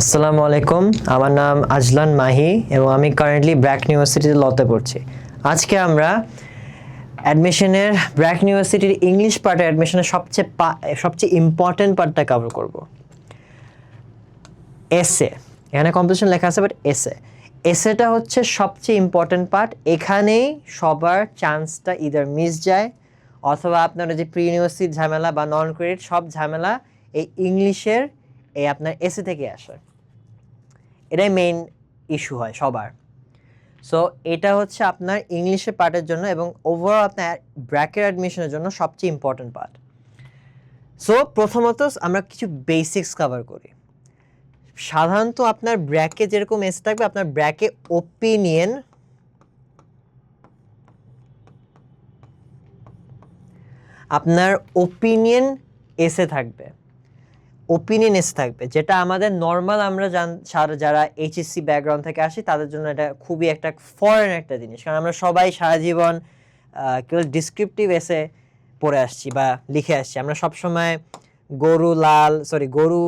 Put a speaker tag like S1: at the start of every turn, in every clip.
S1: আসসালামু আলাইকুম। আমার নাম আজলান মাহি এবং আমি কারেন্টলি ব্র্যাক ইউনিভার্সিটিতে লতে পড়ছি। আজকে আমরা অ্যাডমিশনের ব্র্যাক ইউনিভার্সিটির ইংলিশ পার্টে অ্যাডমিশনের সবচেয়ে পা- সবচেয়ে ইম্পর্টেন্ট পার্টটা কভার করব। এসে এখানে কম্পিটিশন লেখা আছে বাট এসে এসেটা হচ্ছে সবচেয়ে ইম্পর্টেন্ট পার্ট এখানেই সবার চান্সটা ইদার মিস যায়, অথবা আপনার যে প্রি ইউনিভার্সিটি ঝামেলা বা নন ক্রেডিট সব ঝামেলা এই ইংলিশের এই আপনার এসে থেকে আসে। এটাই মেইন ইস্যু হয় সবার। সো এটা হচ্ছে আপনার ইংলিশের পার্টের জন্য এবং ওভারঅল আপনার ব্র্যাকের অ্যাডমিশনের জন্য সবচেয়ে ইম্পর্টেন্ট পার্ট সো প্রথমত আমরা কিছু বেসিক্স কভার করি। সাধারণত আপনার ব্র্যাকে যেরকম এসে থাকবে, আপনার ব্র্যাকে ওপিনিয়ন আপনার ওপিনিয়ন এসে থাকবে। ওপিনিয়ন এসে থাকবে, যেটা আমাদের নর্মাল আমরা জান যারা এইচএসসি ব্যাকগ্রাউন্ড থেকে আসি, তাদের জন্য এটা খুবই একটা ফরেন একটা জিনিস। কারণ আমরা সবাই সারা জীবন কেবল ডিসক্রিপটিভ এসে পড়ে আসছি বা লিখে আসছি। আমরা সবসময় গরু, লাল সরি গরু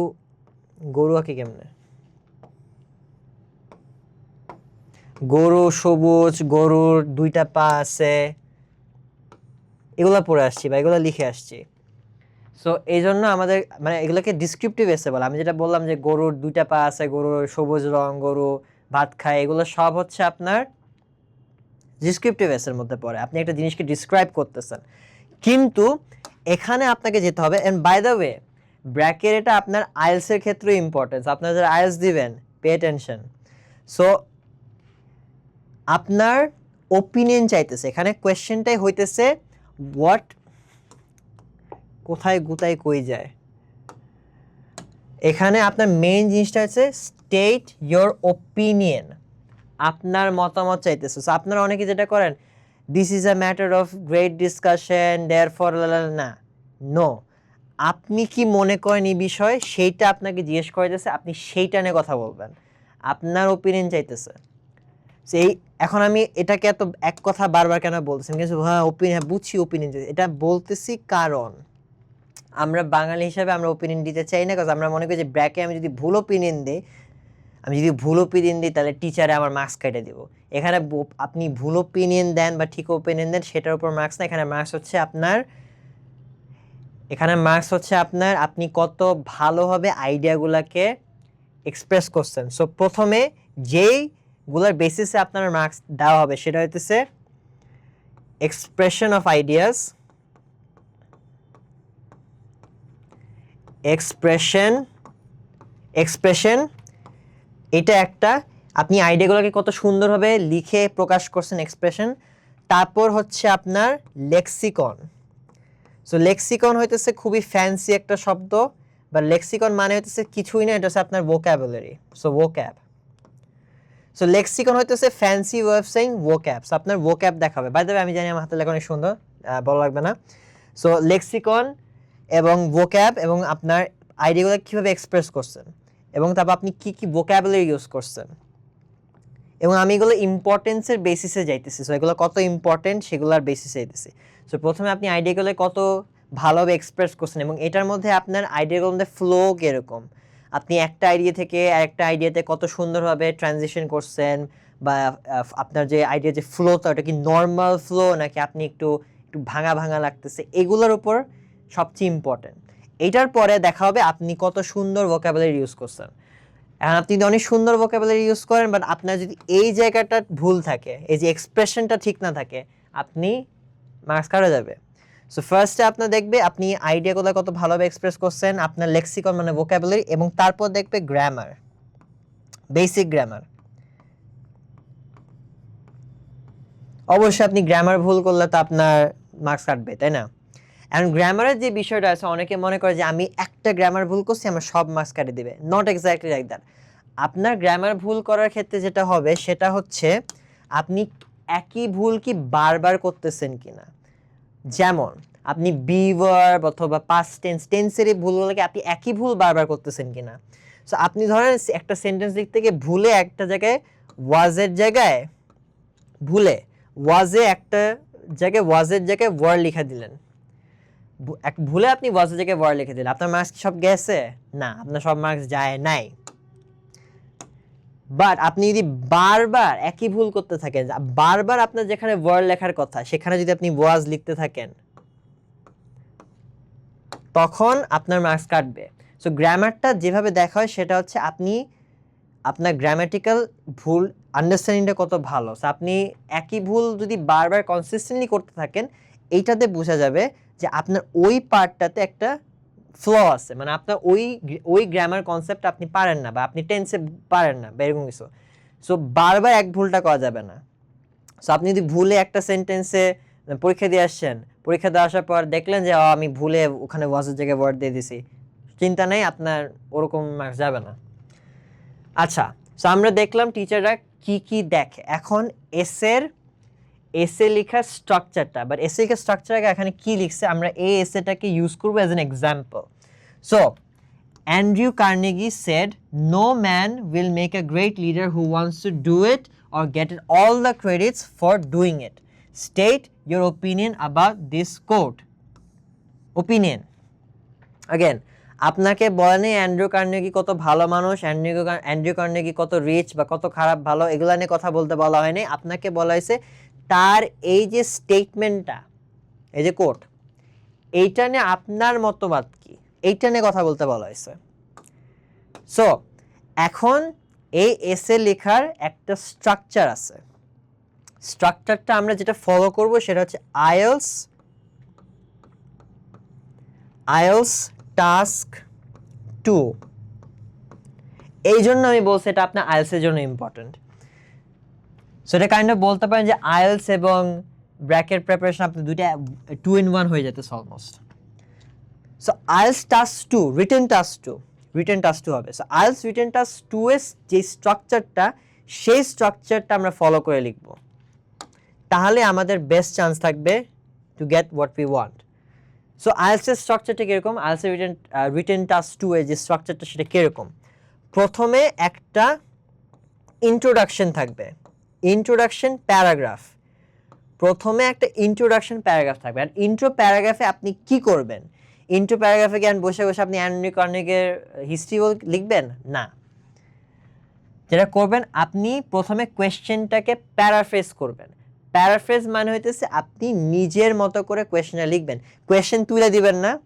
S1: গরু কি কেমনে? গরু সবুজ, গরুর দুইটা পা আছে, এগুলো পড়ে আসছি বা এগুলো লিখে আসছি। সো এই জন্য আমাদের মানে এগুলোকে ডিসক্রিপটিভ এসে বলে। আমি যেটা বললাম যে গরুর দুইটা পা আছে, গরুর সবুজ রং, গরু ভাত খায়, এগুলো সব হচ্ছে আপনার ডিসক্রিপটিভ এসের মধ্যে পড়ে। আপনি একটা জিনিসকে ডিসক্রাইব করতেছেন। কিন্তু এখানে আপনাকে যেতে হবে। এন্ড বাই দ্য ওয়ে ব্র্যাকের এটা আপনার আইএলসের ক্ষেত্রে ইম্পর্টেন্স আপনার যারা আইএলস দিবেন পে টেনশন সো আপনার ওপিনিয়ন চাইতেছে। এখানে কোয়েশ্চেনটাই হইতেছে হোয়াট কোথায় গুতায় কই যায়। এখানে আপনার মেইন জিনিসটা হচ্ছে স্টেট ইয়োর ওপিনিয়ন আপনার মতামত চাইতেছে। আপনারা অনেকে যেটা করেন this is a matter of great discussion therefore না। নো আপনি কি মনে করেন এই বিষয়ে? সেইটা আপনাকে জিজ্ঞেস করে দিতেছে আপনি সেইটা নিয়ে কথা বলবেন। আপনার ওপিনিয়ন চাইতেছে। এই, এখন আমি এটাকে এত এক কথা বারবার কেন বলতেছি? হ্যাঁ ওপিনিয়ন বুঝছি ওপিনিয়ন এটা বলতেছি কারণ। আমরা বাঙালি হিসাবে আমরা ওপিনিয়ন দিতে চাই না কারণ আমরা মনে করি যে ব্র্যাকে আমি যদি ভুল ওপিনিয়ন দিই, আমি যদি ভুল ওপিনিয়ন দিই, তাহলে টিচারে আমার মার্কস কেটে দেবো। এখানে আপনি ভুল ওপিনিয়ন দেন বা ঠিক ওপিনিয়ন দেন, সেটার উপর মার্কস না, এখানে মার্কস হচ্ছে আপনার, এখানে মার্কস হচ্ছে আপনার, আপনি কত ভালোভাবে আইডিয়াগুলোকে এক্সপ্রেস করছেন। সো প্রথমে যেইগুলোর বেসিসে আপনার মার্কস দেওয়া হবে, সেটা হইতেছে expression of ideas expression expression, এটা একটা, আপনি আইডিয়াগুলোকে কত সুন্দরভাবে লিখে প্রকাশ করছেন এক্সপ্রেশন, তারপর হচ্ছে আপনার লেক্সিকন সো লেক্সিকন হইতেছে খুবই ফ্যান্সি একটা শব্দ বা লেক্সিকন মানে হইতেছে কিছুই না, এটা হচ্ছে আপনার vocabulary so vocab so lexicon হইতেছে fancy way of saying vocab so আপনার ভোক্যাব দেখাবে। বাই দ্য আমি জানি আমার হাতে লেখা অনেক সুন্দর ভালো লাগবে না। সো লেক্সিকন এবং ভোক্যাব এবং আপনার আইডিয়াগুলো কীভাবে এক্সপ্রেস করছেন? এবং তারপর আপনি কি কি ভোক্যাবুলারি ইউজ করছেন? এবং আমি এগুলো ইম্পর্টেন্সের বেসিসে যাইতেছি। সো এগুলো কত ইম্পর্টেন্ট সেগুলোর বেসিসে যাইতেছি। সো প্রথমে আপনি আইডিয়াগুলো কত ভালোভাবে এক্সপ্রেস করছেন এবং এটার মধ্যে আপনার আইডিয়াগুলোর মধ্যে ফ্লো কীরকম? আপনি একটা আইডিয়া থেকে আরেকটা আইডিয়াতে কত সুন্দরভাবে ট্রানজিশন করছেন বা আপনার যে আইডিয়া যে ফ্লোটা ওটা কি নর্মাল ফ্লো নাকি আপনি একটু একটু ভাঙা ভাঙা লাগতেছে? এগুলোর উপর সবচেয়ে ইম্পর্টেন্ট এইটার পরে দেখা হবে আপনি কত সুন্দর ভোকাবুলারি ইউজ করছেন। এখন আপনি যদি অনেক সুন্দর ভোকাবুলারি ইউজ করেন বাট আপনার যদি এই জায়গাটা ভুল থাকে, এই যে এক্সপ্রেশনটা ঠিক না থাকে, আপনি মার্কস কাটা যাবে। সো ফার্স্টে আপনার দেখবে আপনি আইডিয়াগুলো কত ভালোভাবে এক্সপ্রেস করছেন, আপনার লেক্সিকন মানে ভোকাবুলারি এবং তারপর দেখবে গ্রামার বেসিক গ্রামার অবশ্যই আপনি গ্রামার ভুল করলে তো আপনার মার্কস কাটবে, তাই না? এখন গ্রামারের যে বিষয়টা আছে, অনেকে মনে করে যে আমি একটা গ্রামার ভুল করছি, আমার সব মার্কস কাটে দেবে। নট এক্স্যাক্টলি লাইক দ্যাট আপনার গ্রামার ভুল করার ক্ষেত্রে যেটা হবে, সেটা হচ্ছে আপনি একই ভুল কি বারবার করতেছেন কিনা। যেমন, আপনি বি ভার্ব অথবা পাস্ট টেন্স টেন্সের এই ভুলগুলোকে আপনি একই ভুল বারবার করতেছেন কিনা। সো আপনি ধরেন একটা সেন্টেন্স দিক থেকে ভুলে একটা জায়গায় ওয়াজের জায়গায় ভুলে ওয়াজে একটা জায়গায় ওয়াজের জায়গায় ওয়ার লিখা দিলেন। ভুলে আপনি ওয়াজের জায়গায় ওয়ার লিখে দিলেন। আপনার মার্কস সব গেছে? না, আপনার সব মার্কস যায় নাই। বাট আপনি যদি বারবার একই ভুল করতে থাকেন বারবার আপনার যেখানে ওয়ার্ড লেখার কথা, সেখানে যদি আপনি ওয়াজ লিখতে থাকেন, তখন আপনার মার্কস কাটবে। সো গ্রামারটা যেভাবে দেখা হয়, সেটা হচ্ছে আপনি, আপনার গ্রামাটিক্যাল ভুল আন্ডারস্ট্যান্ডিংটা কত ভালো। সো আপনি একই ভুল যদি বারবার কনসিস্টেন্টলি করতে থাকেন, এইটাতে বোঝা যাবে যে আপনার ওই পার্টটাতে একটা ফ্ল আছে। মানে আপনার ওই ওই গ্রামার কনসেপ্ট আপনি পারেন না বা আপনি টেন্সে পারেন না বা এরকম কিছু। সো বারবার এক ভুলটা করা যাবে না। সো আপনি যদি ভুলে একটা সেন্টেন্সে পরীক্ষা দিয়ে আসছেন পরীক্ষা দিয়ে আসার পর দেখলেন যে "ও, আমি ভুলে ওখানে ওয়াজের জায়গায় ওয়ার্ড দিয়ে দিছি। চিন্তা নেই আপনার ওরকম মার্কস যাবে না। আচ্ছা সো আমরা দেখলাম টিচাররা কি কি দেখে। এখন এসের এসে লেখার স্ট্রাকচারটা বাট এসে লেখার স্ট্রাকচার আগে এখানে কি লিখছে আমরা এই এসেটাকে ইউজ করব as an example so Andrew Carnegie said, No man will make a great leader who wants to do it or get all the credits for doing it. State your opinion about this quote. Opinion. Again, আপনাকে বলেনি Andrew Carnegie কত ভালো মানুষ Andrew Andrew Carnegie কত rich বা কত খারাপ ভালো এগুলো নিয়ে কথা বলতে বলা হয়নি আপনাকে বলা হয়েছে তার এই যে স্টেটমেন্টটা এই যে কোর্ট এইটা নিয়ে আপনার মতবাদ কি? এইটা নিয়ে কথা বলতে বলা হয়েছে। সো এখন এই এসে লেখার একটা স্ট্রাকচার আছে। স্ট্রাকচারটা আমরা যেটা ফলো করব সেটা হচ্ছে আইএলস আইএলস টাস্ক টু এই জন্য আমি বলছি এটা আপনার আইএলসের জন্য ইম্পর্ট্যান্ট সো এটা কাইন্ড অফ বলতে পারেন যে আইএলস এবং ব্র্যাকেট প্রিপারেশন আপনি দুইটা টু ইন ওয়ান হয়ে যেতেছে almost so IELTS task two written task two written task two হবে। So IELTS written task two এর যে স্ট্রাকচারটা সেই স্ট্রাকচারটা আমরা ফলো করে লিখব। তাহলে আমাদের বেস্ট চান্স থাকবে to get what we want so আইএলসের স্ট্রাকচারটা কীরকম? আইএলসের রিটেন রিটেন টাস টু এর যে স্ট্রাকচারটা সেটা কীরকম? প্রথমে একটা ইন্ট্রোডাকশন থাকবে। ইন্ট্রোডাকশন প্যারাগ্রাফ প্রথমে একটা ইন্ট্রোডাকশন প্যারাগ্রাফ থাকবে। আর ইন্ট্রো প্যারাগ্রাফে আপনি কি করবেন? ইন্ট্রো প্যারাগ্রাফে জ্ঞান বসে বসে আপনি অ্যান্ড্রি কর্নিকের হিস্ট্রি লিখবেন? না। যেটা করবেন, আপনি প্রথমে কোয়েশ্চেনটাকে প্যারাফ্রেজ করবেন। প্যারাফ্রেজ মানে হইতেছে আপনি নিজের মতো করে কোয়েশ্চেনটা লিখবেন। কোয়েশ্চেন তুলে দিবেন না।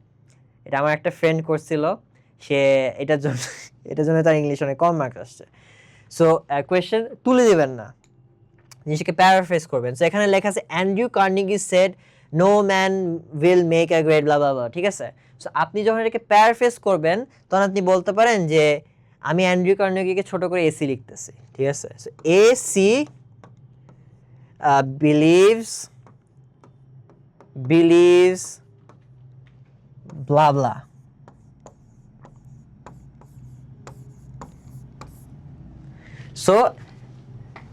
S1: এটা আমার একটা ফ্রেন্ড করছিল। সে এটার জন্য এটার জন্য তার ইংলিশ অনেক কম মার্কস আসছে। সো কোয়েশ্চেন তুলে দিবেন না। জিনিসটাকে প্যারাফ্রেজ করবেন। এখানে লেখা আছে Andrew Carnegie said no man will make a great blah blah ঠিক আছে? সো আপনি যখন এটাকে প্যারাফ্রেজ করবেন, তখন আপনি বলতে পারেন যে, আমি অ্যান্ড্রিউ কার্নিগিকে ছোট করে এসি লিখতেছি, ঠিক আছে? So A C believes believes blah blah so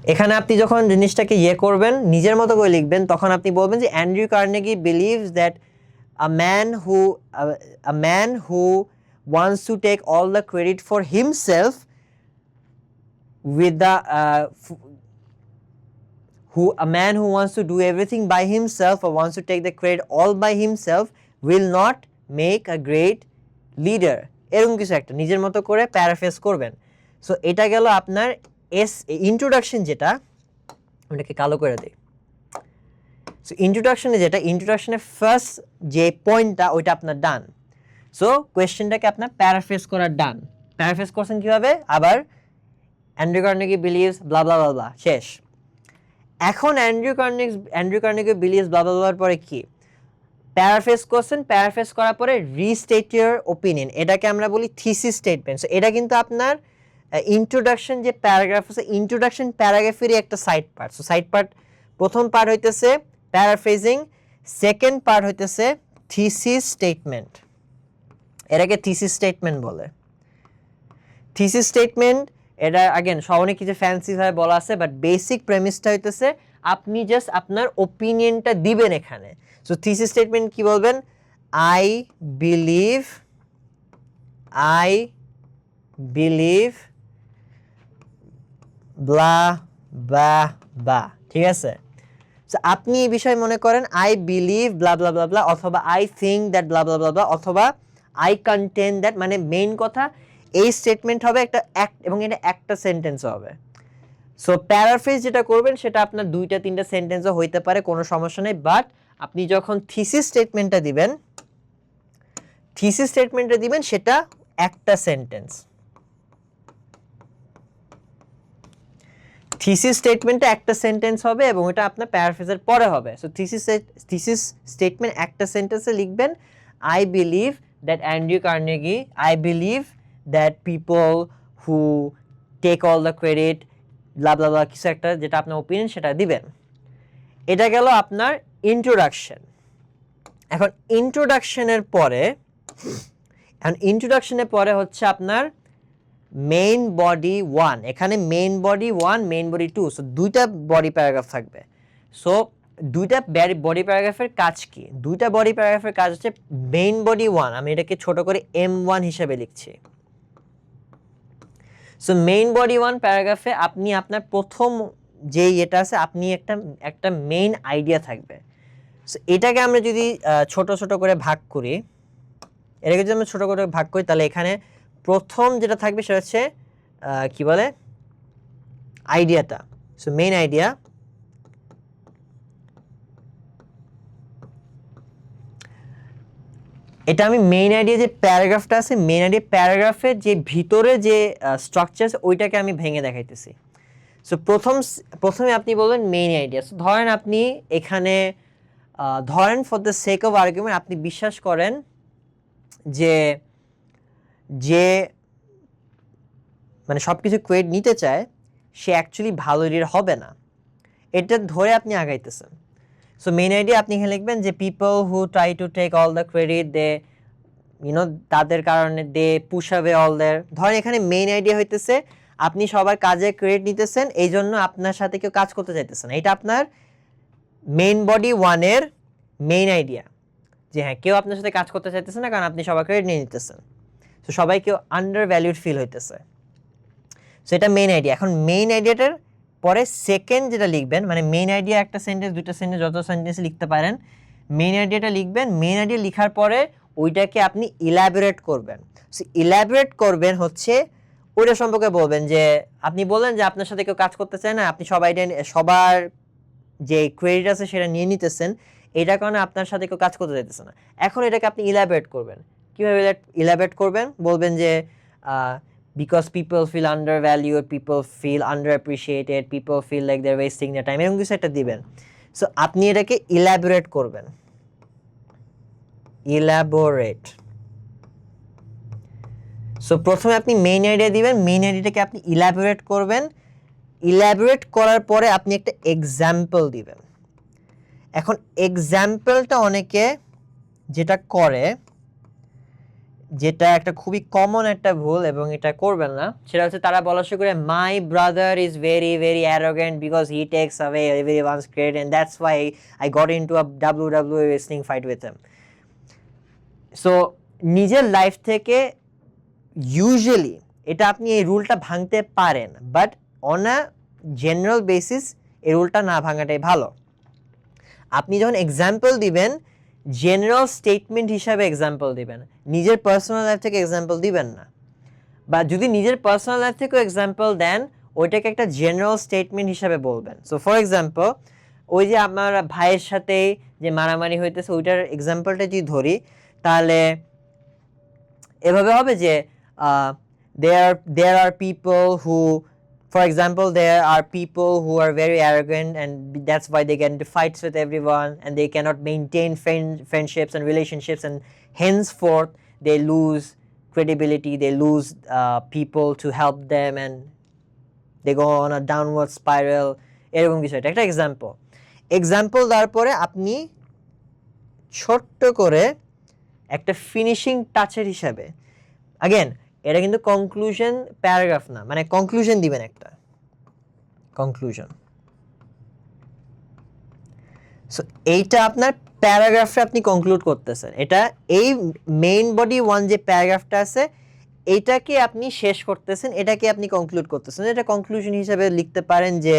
S1: এখানে আপনি যখন জিনিসটাকে ইয়ে করবেন নিজের মতো করে লিখবেন তখন আপনি বলবেন যে Andrew Carnegie believes that a man who a man who wants to take all the credit for himself the uh, f- who a man who wants to do everything by himself or wants to take the credit all by himself will not make a এরকম কিছু একটা নিজের মতো করে paraphrase করবেন। So এটা গেল আপনার এস ইন্ট্রোডাকশন যেটা, ওটাকে কালো করে দিই। সো ইন্ট্রোডাকশনে যেটা ইন্ট্রোডাকশনের ফার্স্ট যে পয়েন্টটা ওইটা আপনার ডান সো কোয়েশ্চেনটাকে আপনার প্যারাফেস করার ডান প্যারাফেস করছেন কীভাবে? আবার Andrew Carnegie believes blah blah blah শেষ। এখন Andrew Carnegie Andrew Carnegie believes blah blah blur পরে কি? প্যারাফেস করছেন প্যারাফেস করার পরে রিস্টেট ইউর ওপিনিয়ন এটাকে আমরা বলি থিসিস স্টেটমেন্ট সো এটা কিন্তু আপনার ইন্ট্রোডাকশন যে প্যারাগ্রাফ আছে ইন্ট্রোডাকশন প্যারাগ্রাফেরই একটা side part so side part প্রথম পার্ট হইতেছে প্যারাফ্রেজিং সেকেন্ড পার্ট হইতেছে থিসিস স্টেটমেন্ট এটাকে থিসিস স্টেটমেন্ট বলে। থিসিস স্টেটমেন্ট এটা আগেন অনেক কিছু ফ্যান্সি ভাবে বলা আছে বাট বেসিক প্রেমিসটা হইতেছে আপনি জাস্ট আপনার ওপিনিয়নটা দিবেন এখানে। সো থিসিস স্টেটমেন্ট কি বলবেন? I believe I believe blah বা বা ঠিক আছে? আপনি এই বিষয়ে মনে করেন I believe blah blah blah blah অথবা I think that blah blah blah blah অথবা আই কন্টেন দ্যাট মানে মেইন কথা, এই স্টেটমেন্ট হবে একটা এক এবং এটা একটা সেন্টেন্স হবে। সো প্যারাফ্রেজ যেটা করবেন, সেটা আপনার দুইটা, তিনটা সেন্টেন্সও হইতে পারে, কোনো সমস্যা নেই বাট আপনি যখন থিসিস স্টেটমেন্টটা দিবেন থিসিস স্টেটমেন্টটা দিবেন, সেটা একটা সেন্টেন্স থিসিস স্টেটমেন্টটা একটা সেন্টেন্স হবে এবং এটা আপনার প্যারাফ্রেজের পরে হবে। সো থিসিস থিসিস স্টেটমেন্ট একটা সেন্টেন্সে লিখবেন I believe that Andrew Carnegie I believe that people who take all the credit blah blah blah কিছু একটা যেটা আপনার ওপিনিয়ন সেটা দিবেন। এটা গেল আপনার ইন্ট্রোডাকশন এখন ইন্ট্রোডাকশনের পরে, এখন ইন্ট্রোডাকশনের পরে হচ্ছে আপনার মেইন বডি ওয়ান এখানে main body one main body two so দুইটা বডি প্যারাগ্রাফ থাকবে। সো দুইটা বডি প্যারাগ্রাফের কাজ কি? দুইটা বডি প্যারাগ্রাফের কাজ হচ্ছে মেইন বডি ওয়ান আমি এটাকে ছোট করে এম ওয়ান হিসেবে লিখছি। সো মেইন বডি ওয়ান প্যারাগ্রাফে আপনি আপনার প্রথম যে ইয়েটা আছে, আপনি একটা একটা মেইন আইডিয়া থাকবে। সো এটাকে আমরা যদি ছোট ছোট করে ভাগ করি, এটাকে যদি আমরা ছোট করে ভাগ করি, তাহলে এখানে প্রথম যেটা থাকবে সেটা হচ্ছে কি বলে? আইডিয়াটা সো মেইন আইডিয়া এটা আমি মেইন আইডিয়া যে প্যারাগ্রাফটা আছে মেইন আইডিয়া প্যারাগ্রাফের যে ভিতরে যে স্ট্রাকচার ওইটাকে আমি ভেঙে দেখাইতেছি। সো প্রথম প্রথমে আপনি বলবেন মেইন আইডিয়া সো ধরেন আপনি এখানে ধরেন for the sake of argument আপনি বিশ্বাস করেন যে যে মানে সব কিছু ক্রেডিট নিতে চায়, সে অ্যাকচুয়ালি ভালো লিডার হবে না। এটা ধরে আপনি আগাইতেছেন। সো মেন আইডিয়া আপনি এখানে লিখবেন যে people who try to take all the credit they you know তাদের কারণে দে অ্যাওয়ে অল দের ধরেন এখানে মেইন আইডিয়া হইতেছে, আপনি সবার কাজে ক্রেডিট নিতেছেন এই জন্য আপনার সাথে কেউ কাজ করতে চাইতেছেন এটা আপনার মেইন বডি ওয়ানের মেইন আইডিয়া যে হ্যাঁ কেউ আপনার সাথে কাজ করতে চাইতেছে না, কারণ আপনি সবার ক্রেডিট নিয়ে নিতেছেন। তো সবাই কেউ আন্ডার ভ্যালিউড ফিল হইতেছে। সো এটা মেইন আইডিয়া এখন মেইন আইডিয়াটার পরে সেকেন্ড যেটা লিখবেন মানে মেইন আইডিয়া একটা সেন্টেন্স দুইটা সেন্টেন্স যত সেন্টেন্স লিখতে পারেন মেইন আইডিয়াটা লিখবেন মেইন আইডিয়া লিখার পরে ওইটাকে আপনি ইলাবোরেট করবেন। সো ইলাবোরেট করবেন হচ্ছে ওইটা সম্পর্কে বলবেন যে, আপনি বললেন যে আপনার সাথে কেউ কাজ করতে চায় না, আপনি সবাই সবার যে ক্রেডিট আছে সেটা নিয়ে নিতেছেন, এটা কারণে আপনার সাথে কেউ কাজ করতে চাইতেছে না। এখন এটাকে আপনি ইলাবোরেট করবেন। কীভাবে ইলাবোরেট করবেন? বলবেন যে because people feel under valued people feel under appreciated people feel like they're wasting the time এরকম কিছু একটা দিবেন। সো আপনি এটাকে ইলাবোরেট করবেন। ইলাবোরেট সো প্রথমে আপনি মেইন আইডিয়া দিবেন মেইন আইডিয়াটাকে আপনি ইলাবোরেট করবেন। ইলাবোরেট করার পরে আপনি একটা এক্সাম্পল দিবেন। এখন এক্সাম্পলটা অনেকে যেটা করে যেটা একটা খুবই কমন একটা ভুল এবং এটা করবেন না, সেটা হচ্ছে তারা বলা শুরু করে my brother is very very arrogant because he takes away everyone's credit and that's why I got into a W W wrestling fight with him so নিজের লাইফ থেকে ইউজুয়ালি এটা আপনি এই রুলটা ভাঙতে পারেন but on a general basis এই রুলটা না ভাঙাটাই ভালো। আপনি যখন এক্সাম্পল দিবেন জেনারেল স্টেটমেন্ট হিসাবে এক্সাম্পল দিবেন। নিজের পার্সোনাল লাইফ থেকে এক্সাম্পল দিবেন না। বা যদি নিজের পার্সোনাল লাইফ থেকেও এক্সাম্পল দেন, ওইটাকে একটা জেনারেল স্টেটমেন্ট হিসাবে বলবেন। সো ফর এক্সাম্পল ওই যে আমার ভাইয়ের সাথে যে মারামারি হইতেছে, ওইটার এক্সাম্পলটা যদি ধরি, তাহলে এভাবে হবে যে there there are people who for example there are people who are very arrogant and that's why they get into fights with everyone and they cannot maintain friend, friendships and relationships and henceforth they lose credibility they lose uh, people to help them and they go on a downward spiral এরকম কিছু এটা একটা example example দেওয়ার পরে আপনি ছোট্ট করে একটা ফিনিশিং টাচের হিসাবে আগেন এটা কিন্তু কনক্লুশন প্যারাগ্রাফ না মানে কনক্লুশন দিবেন একটা। কনক্লুশন সো এইটা আপনার প্যারাগ্রাফে আপনি কনক্লুড করতেছেন। এটা এই মেইন বডি ওয়ান যে প্যারাগ্রাফটা আছে এইটাকে আপনি শেষ করতেছেন, এটাকে আপনি কনক্লুড করতেছেন। এটা কনক্লুশন হিসাবে লিখতে পারেন যে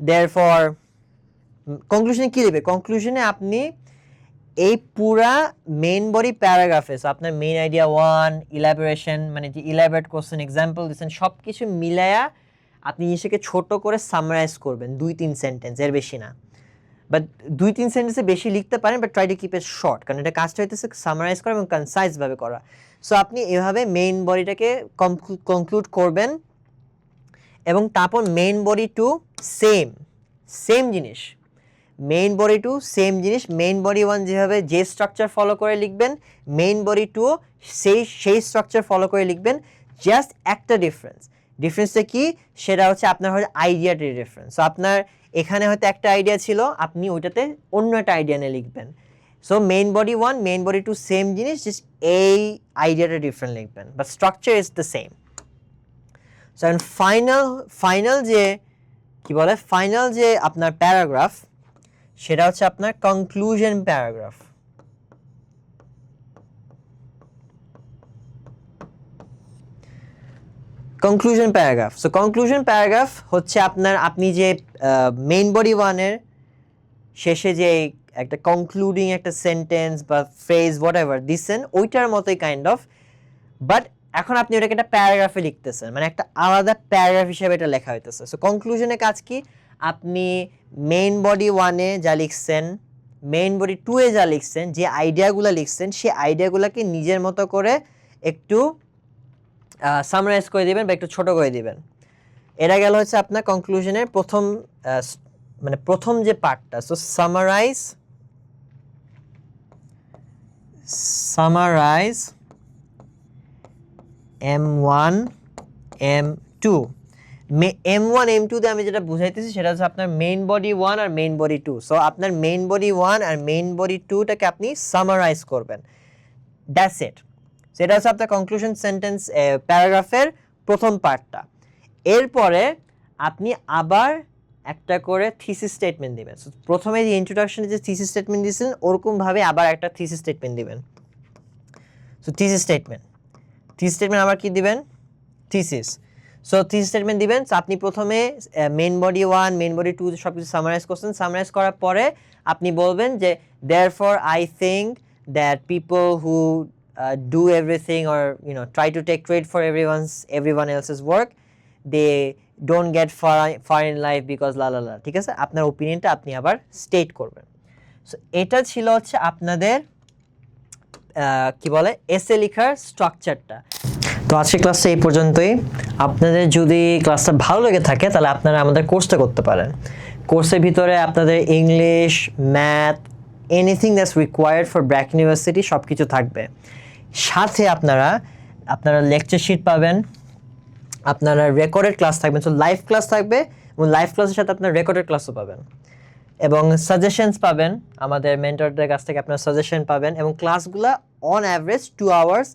S1: দেয়ার ফর কনক্লুশনে কী দেবে? কনক্লুশনে আপনি এই পুরা মেইন বডি প্যারাগ্রাফে সো আপনার মেইন আইডিয়া ওয়ান ইলাবোরেশন মানে যে ইলাবোরেট করছেন এক্সাম্পল দিচ্ছেন সব কিছু মিলায়া আপনি জিনিসটাকে ছোট করে সামারাইজ করবেন, দুই তিন সেন্টেন্স এর বেশি না। বাট দুই তিন সেন্টেন্সে বেশি লিখতে পারেন but try to keep a short কারণ এটা কাজটা হইতেছে সামারাইজ করা এবং কনসাইজভাবে করা। সো আপনি এভাবে মেইন বডিটাকে কনক্লুড করবেন এবং তারপর main body two same same জিনিস। মেইন বডি টু সেম জিনিস মেইন বডি ওয়ান যেভাবে যে স্ট্রাকচার ফলো করে লিখবেন মেইন বডি টু সেই সেই স্ট্রাকচার ফলো করে লিখবেন জাস্ট একটা ডিফারেন্স ডিফারেন্সটা কি? সেটা হচ্ছে আপনার হয়তো আইডিয়াটির ডিফারেন্স সো আপনার এখানে হয়তো একটা আইডিয়া ছিল, আপনি ওইটাতে অন্য একটা আইডিয়া নিয়ে লিখবেন। So main body one main body two same জিনিস জাস্ট এই আইডিয়াটা ডিফারেন্ট লিখবেন। But structure is the same so final final যে, কি বলে? ফাইনাল যে আপনার প্যারাগ্রাফ সেটা হচ্ছে আপনার conclusion paragraph conclusion paragraph so conclusion paragraph হচ্ছে আপনার, আপনি যে মেইন বডি ওয়ানের শেষে যে একটা কনক্লুডিং একটা সেন্টেন্স বা ফ্রেজ হোয়াট এভার দিচ্ছেন, ওইটার মতোই কাইন্ড অফ বাট এখন আপনি ওটাকে একটা প্যারাগ্রাফে লিখতেছেন মানে একটা আলাদা প্যারাগ্রাফ হিসেবে এটা লেখা হইতেছে। সো কনক্লুশনের কাজ কি? আপনি মেইন বডি ওয়ানে যা লিখছেন মেইন বডি টু এ যা লিখছেন, যে আইডিয়াগুলো লিখছেন, সেই আইডিয়াগুলোকে নিজের মতো করে একটু সামারাইজ করে দিবেন বা একটু ছোট করে দিবেন। এটা গেল হচ্ছে আপনার কনক্লুশনের প্রথম মানে প্রথম যে পার্টটা so summarize summarize M one M two M one M টুতে আমি যেটা বুঝাইতেছি সেটা হচ্ছে আপনার মেইন বডি ওয়ান আর মেইন বডি টু সো আপনার মেইন বডি ওয়ান আর মেইন বডি টুটাকে আপনি সামারাইজ করবেন। দ্যাটস ইট সেটা হচ্ছে আপনার কনক্লুশন সেন্টেন্স প্যারাগ্রাফের প্রথম পার্টটা। এরপরে আপনি আবার একটা করে থিসিস স্টেটমেন্ট দিবেন। প্রথমে যে ইন্ট্রোডাকশনে যে থিসিস স্টেটমেন্ট দিয়েছিলেন ওরকমভাবে আবার একটা থিসিস স্টেটমেন্ট দিবেন। So thesis statement this statement আবার কি দিবেন? থিসিস সো থিস স্টেটমেন্ট দিবেন। আপনি প্রথমে main body one main body two সব কিছু সামারাইজ করছেন। সামারাইজ করার পরে আপনি বলবেন যে there for I think that people who do everything or you know try to take credit for everyone's everyone else's work they don't get far far in life because la la la ঠিক আছে? আপনার ওপিনিয়নটা আপনি আবার state করবেন। So এটা ছিল হচ্ছে আপনাদের কি বলে? এসে লেখার স্ট্রাকচারটা তো আজকের ক্লাসটা এই পর্যন্তই। আপনাদের যদি ক্লাসটা ভালো লেগে থাকে, তাহলে আপনারা আমাদের কোর্সটা করতে পারেন। কোর্সের ভিতরে আপনাদের English math anything that's required for BRAC university সব কিছু থাকবে। সাথে আপনারা আপনারা লেকচার শিট পাবেন, আপনারা রেকর্ডেড ক্লাস থাকবেন সো লাইভ ক্লাস থাকবে, এবং লাইভ ক্লাসের সাথে আপনারা রেকর্ডেড ক্লাসও পাবেন। এবং সাজেশনস পাবেন, আমাদের মেন্টরদের কাছ থেকে আপনারা সাজেশন পাবেন, এবং ক্লাসগুলো on average two hours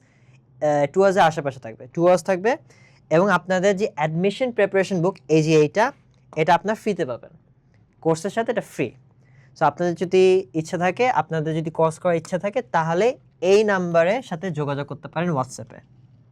S1: two আওয়ার্সের আশেপাশে থাকবে। টু আওয়ার্স থাকবে এবং আপনাদের যে অ্যাডমিশন প্রিপারেশন বুক এই যে এইটা এটা আপনার ফ্রিতে পাবেন। কোর্সের সাথে এটা ফ্রি সো আপনাদের যদি ইচ্ছা থাকে, আপনাদের যদি কোর্স করার ইচ্ছা থাকে, তাহলে এই নাম্বারের সাথে যোগাযোগ করতে পারেন হোয়াটসঅ্যাপে